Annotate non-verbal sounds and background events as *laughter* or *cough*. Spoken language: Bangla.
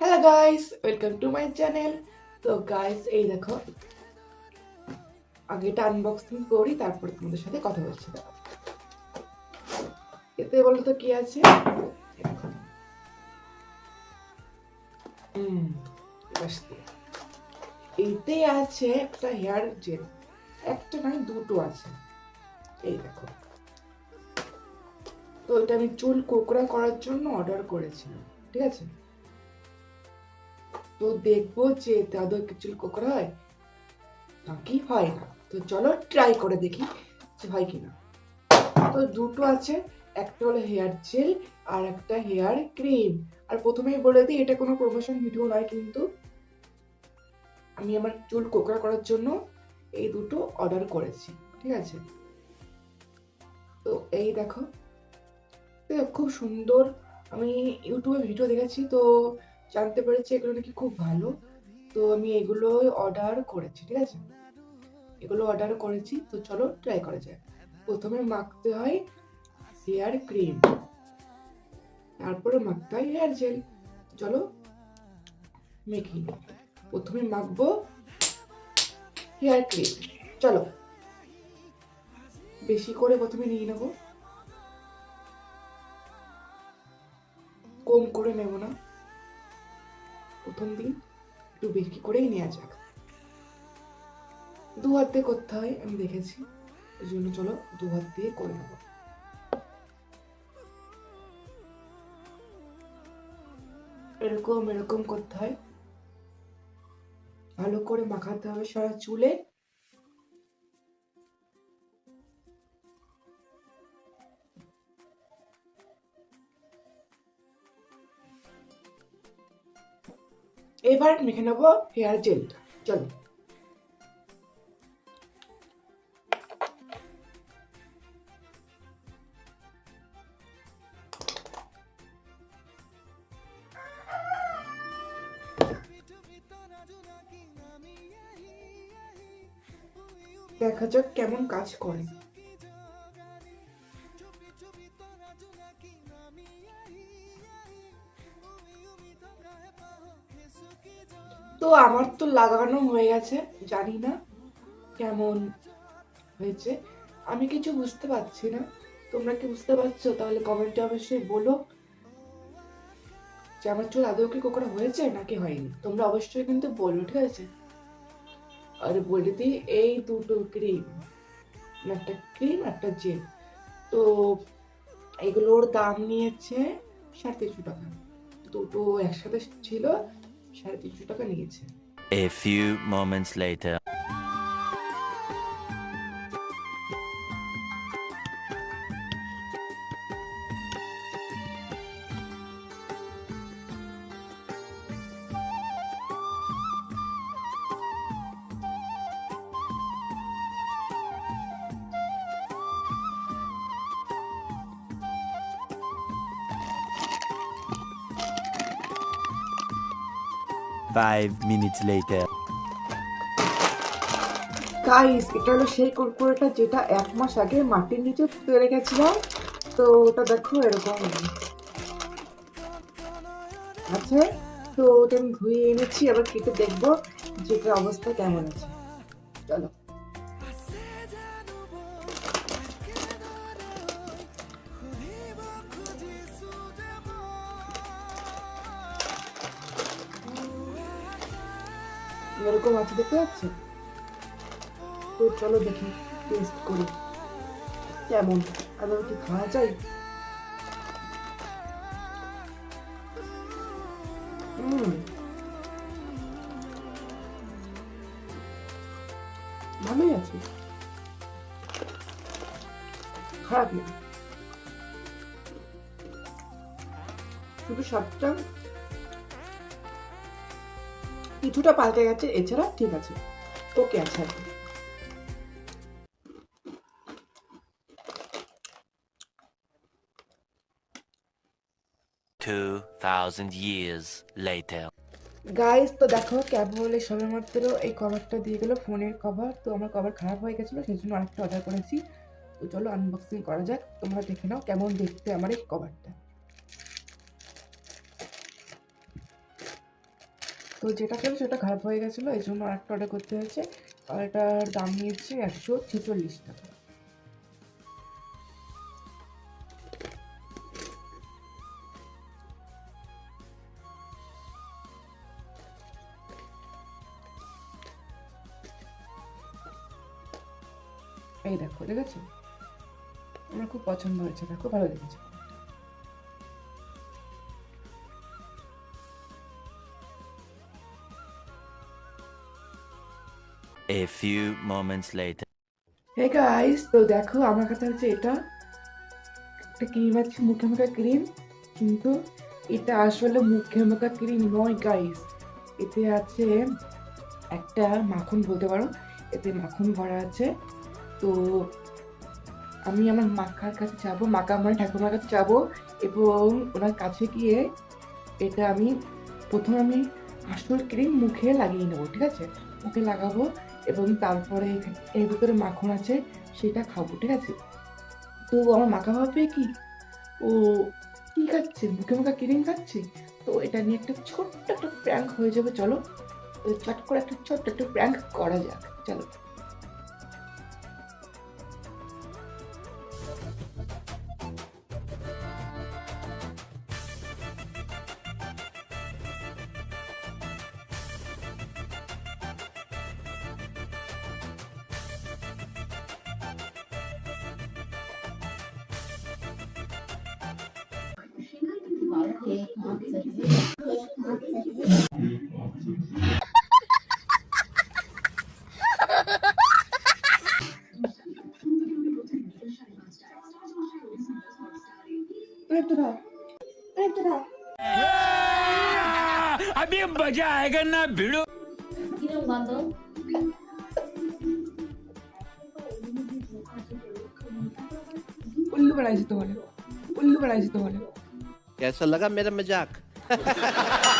Hello guys welcome to my channel তো গাইস এই দেখো, আগে এটা আনবক্সিং করি, তারপরে তোমাদের সাথে কথা বলছি। এতে বলো তো কি আছে এই দেখো। হুম, এবার দিয়ে। এতে আছে একটা হেয়ার জেল একটা নয় দুটো আছে এই দেখো তো এটা আমি চুল কোকড়া করার জন্য অর্ডার করেছিলাম ঠিক আছে? তো দেখব যে আদৌ চুল কোকড়া হয়? নাকি হয় না। তো চলো ট্রাই করে দেখি যে হয় কিনা তো দুটো আছে একটা হলো হেয়ার জেল আর একটা হেয়ার ক্রিম আর প্রথমেই বলে দিই এটা কোনো প্রমোশন ভিডিও নয় কিন্তু আমি আমার চুল কোকড়া করার জন্য এই দুটো অর্ডার করেছি ঠিক আছে? তো এই দেখো, খুব সুন্দর। আমি ইউটিউবে ভিডিও দেখেছি, তো জানতে পেরেছি এগুলো নাকি খুব ভালো। তো আমি এগুলো অর্ডার করেছি, ঠিক আছে? এগুলো অর্ডার করেছি, তো চলো ট্রাই করা যায় প্রথমে মাখতে হয় হেয়ার ক্রিম তারপরে মাখতে হয় হেয়ার জেল চলো মেখে। প্রথমে মাখবো হেয়ার ক্রিম চলো। বেশি করে প্রথমে নিয়ে নেব। কম করে নেব না। প্রথম দিন একটু বেশি করেই নেওয়া যাক। দু হাত দিয়ে করতে হয়, আমি দেখেছি। এই জন্য চলো দু হাত দিয়ে করে নেব। এরকম এরকম করতে হয়। ভালো করে মাখাতে হবে সারা চুলে। এবার মেখে নেব হেয়ার জেলটা চলো। দেখা যাক কেমন কাজ করে। আমার তো লাগানো হয়ে গেছে, জানি না কেমন হয়েছে। আমি কিছু বুঝতে পারছি না। তোমরা কি বুঝতে পারছ? তাহলে কমেন্টে অবশ্যই বলো। যে আমার চুল আদৌ কি কখনো হয়েছে নাকি হয়নি? তোমরা অবশ্যই কিন্তু বলো, ঠিক আছে? আর বলে দিই, এই দুটো ক্রিম একটা ক্রিম একটা জেল তো এগুলোর দাম নিয়েছে সাড়ে তিনশো টাকা। দুটো একসাথে ছিল সাড়ে তিনশো টাকা নিয়েছে A few moments later. Five minutes later. Guys এটা হলো সেই কুরকুরেটা যেটা এক মাস আগে মাটির নিচে পুঁতে রেখেছিলাম তো ওটা দেখো এরকম। আছে তো ওটা আমি ধুয়ে এনেছি আবার কেটে দেখব যেটার অবস্থা কেমন আছে। চলো। এরকম আছে, দেখতে পাচ্ছ? তো চলো দেখি টেস্ট করি। কেমন? আদৌ কি খাওয়া যায় ভালোই আছে। খারাপ না। শুধু স্বাদটা কিছুটা পাল্টে গেছে এছাড়া ঠিক আছে ওকে কি। Two thousand years later. Guys তো দেখো ক্যাব হলে সবেমাত্র এই কভারটা দিয়ে গেলো ফোনের কভার তো আমার কভার খারাপ হয়ে গেছিল সেই জন্য আরেকটা অর্ডার করেছি তো চলো আনবক্সিং করা যাক তোমরা দেখে নাও কেমন দেখতে আমার এই কভারটা তো যেটা ছিল সেটা খারাপ হয়ে গেছিল, এই জন্য আরেকটা অর্ডার করতে হয়েছে। আর এটার দাম নিয়েছে একশো ছেচল্লিশ টাকা। এই দেখো, দেখেছ? আমার খুব পছন্দ হয়েছে, দেখো, ভালো লেগেছে। A few moments later. Hey guys তো দেখো, আমার কাছে হচ্ছে এটা একটা ক্রিম আছে মুখে মাখা ক্রিম কিন্তু এটা আসলে মুখে মাখা ক্রিম নয় গাইস এতে আছে একটা মাখন বলতে পারো, এতে মাখন ভরা আছে। তো আমি আমার মাখার কাছে যাব মাকা আমার ঠাকুমার কাছে যাব, এবং ওনার কাছে গিয়ে এটা আমি, প্রথমে আমি আসল ক্রিম মুখে লাগিয়ে নেব, ঠিক আছে? মুখে লাগাবো এবং তারপরে এর ভিতরে মাখন আছে, সেটা খাব, ঠিক আছে? তো আমার মাখা ভাববে কি? ও কি খাচ্ছে? মুখে মুখে ক্রিম খাচ্ছে? তো এটা নিয়ে একটা ছোট্ট একটা প্র্যাঙ্ক হয়ে যাবে, চলো। চট করে একটা ছোট্ট একটা প্র্যাঙ্ক করা যাক, চলো। अभी मज़ा आएगा ना भिड़ो उल्लू बनाई तुम्हारे उल्लू बनाई तुम्हारे कैसा लगा मेरा मज़ाक। *laughs*